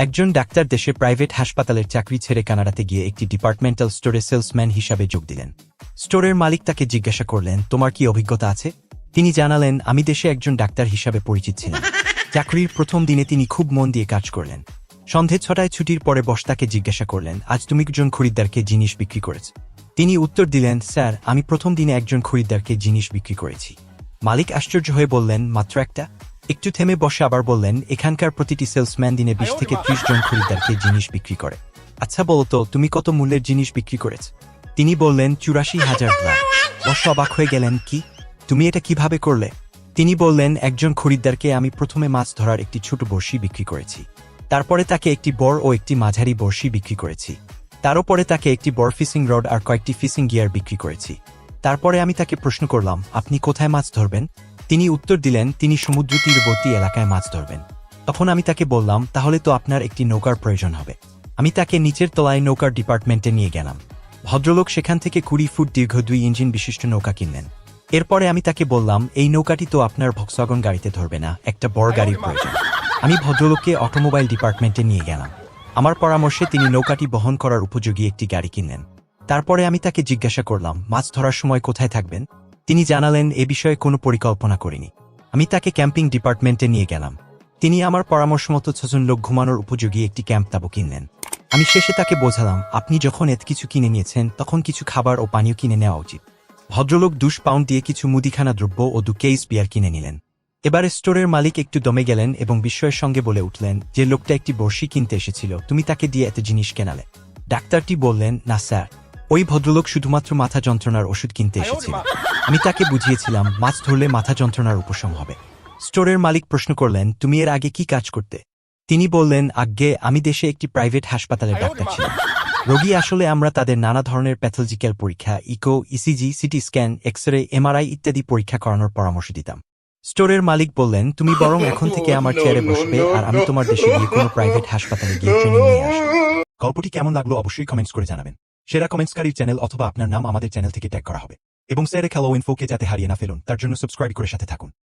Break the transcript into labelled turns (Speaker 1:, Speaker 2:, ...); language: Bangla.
Speaker 1: একজন ডাক্তার দেশে প্রাইভেট হাসপাতালের চাকরি ছেড়ে কানাডাতে গিয়ে একটি ডিপার্টমেন্টাল স্টোরে সেলসম্যান হিসাবে যোগ দিলেন। স্টোরের মালিক তাকে জিজ্ঞাসা করলেন, তোমার কি অভিজ্ঞতা আছে? তিনি জানালেন, আমি দেশে একজন ডাক্তার হিসাবে পরিচিত ছিলাম। চাকরির প্রথম দিনে তিনি খুব মন দিয়ে কাজ করলেন। সন্ধে ছটায় ছুটির পরে বস তাকে জিজ্ঞাসা করলেন, আজ তুমি একজন খরিদ্দারকে জিনিস বিক্রি করেছ? তিনি উত্তর দিলেন, স্যার, আমি প্রথম দিনে একজন খরিদ্দারকে জিনিস বিক্রি করেছি। মালিক আশ্চর্য হয়ে বললেন, মাত্র একটা? একটু থেমে বসে আবার বললেন, এখানকার প্রতিটি সেলসম্যান দিনে বিশ থেকে ত্রিশ জন খরিদ্দারকে জিনিস বিক্রি করে। আচ্ছা বলতো তুমি কত মূল্যের জিনিস বিক্রি করেছ? তিনি বললেন, চুরাশি হাজার ডলার বস অবাক হয়ে গেলেন, কি? তুমি এটা কীভাবে করলে? তিনি বললেন, একজন খরিদ্দারকে আমি প্রথমে মাছ ধরার একটি ছোট বড়শি বিক্রি করেছি। তারপরে তাকে একটি বড় ও একটি মাঝারি বড়শি বিক্রি করেছি। তারও পরে তাকে একটি বড় ফিশিং রড আর কয়েকটি ফিশিং গিয়ার বিক্রি করেছি। তারপরে আমি তাকে প্রশ্ন করলাম, আপনি কোথায় মাছ ধরবেন? তিনি উত্তর দিলেন, তিনি সমুদ্র তীরবর্তী এলাকায় মাছ ধরবেন। তখন আমি তাকে বললাম, তাহলে তো আপনার একটি নৌকার প্রয়োজন হবে। আমি তাকে নিচের তলায় নৌকার ডিপার্টমেন্টে নিয়ে গেলাম। ভদ্রলোক সেখান থেকে কুড়ি ফুট দীর্ঘ দুই ইঞ্জিন বিশিষ্ট নৌকা কিনলেন। এরপরে আমি তাকে বললাম, এই নৌকাটি তো আপনার ভক্সাগন গাড়িতে ধরবে না, একটা বড় গাড়ির প্রয়োজন। আমি ভদ্রলোককে অটোমোবাইল ডিপার্টমেন্টে নিয়ে গেলাম। আমার পরামর্শে তিনি নৌকাটি বহন করার উপযোগী একটি গাড়ি কিনলেন। তারপরে আমি তাকে জিজ্ঞাসা করলাম, মাছ ধরার সময় কোথায় থাকবেন? তিনি জানালেন, এ বিষয়ে কোনো পরিকল্পনা করিনি। আমি তাকে ক্যাম্পিং ডিপার্টমেন্টে নিয়ে গেলাম। তিনি আমার পরামর্শ মতো ছজন লোক ঘুমানোর উপযোগী একটি ক্যাম্প তাবু কিনলেন। আমি শেষে তাকে বোঝালাম, আপনি যখন এত কিছু কিনে নিয়েছেন, তখন কিছু খাবার ও পানীয় কিনে নেওয়া উচিত। ভদ্রলোক দুশ পাউন্ড দিয়ে কিছু মুদিখানা দ্রব্য ও দু কেস বিয়ার কিনে নিলেন। এবারে স্টোরের মালিক একটু দমে গেলেন এবং বিস্ময়ের সঙ্গে বলে উঠলেন, যে লোকটা একটি বড়শি কিনতে এসেছিল, তুমি তাকে দিয়ে এত জিনিস কেনালে। ডাক্তারটি বললেন, না, স্যার। ওই ভদ্রলোক শুধুমাত্র মাথা যন্ত্রণার ওষুধ কিনতে এসেছিল আমি তাকে বুঝিয়েছিলাম মাছ ধরলে মাথা যন্ত্রণার উপশম হবে স্টোরের মালিক প্রশ্ন করলেন তুমি এর আগে কি কাজ করতে তিনি বললেন আজ্ঞে আমি দেশে একটি প্রাইভেট হাসপাতালের ডাক্তার ছিলাম রোগী আসলে আমরা তাদের নানা ধরনের প্যাথোলজিক্যাল পরীক্ষা echo ECG CT scan X ray MRI ইত্যাদি পরীক্ষা করানোর পরামর্শ দিতাম স্টোরের মালিক বললেন তুমি বরং এখন থেকে আমার চেয়ারে বসবে আর আমি তোমার দেশে গিয়ে কোনো প্রাইভেট হাসপাতালে গিয়ে ট্রেনিং নিয়ে আসব
Speaker 2: গল্পটি কেমন লাগল অবশ্যই কমেন্টস করে জানাবেন সেরা কমেন্টসকারীর চ্যানেল অথবা আপনার নাম আমাদের চ্যানেল থেকে ট্যাগ করা হবে। এবং স্যারে খেলো ইনফোকে যাতে হারিয়ে না ফেলুন, তার জন্য সাবস্ক্রাইব করে সাথে থাকুন।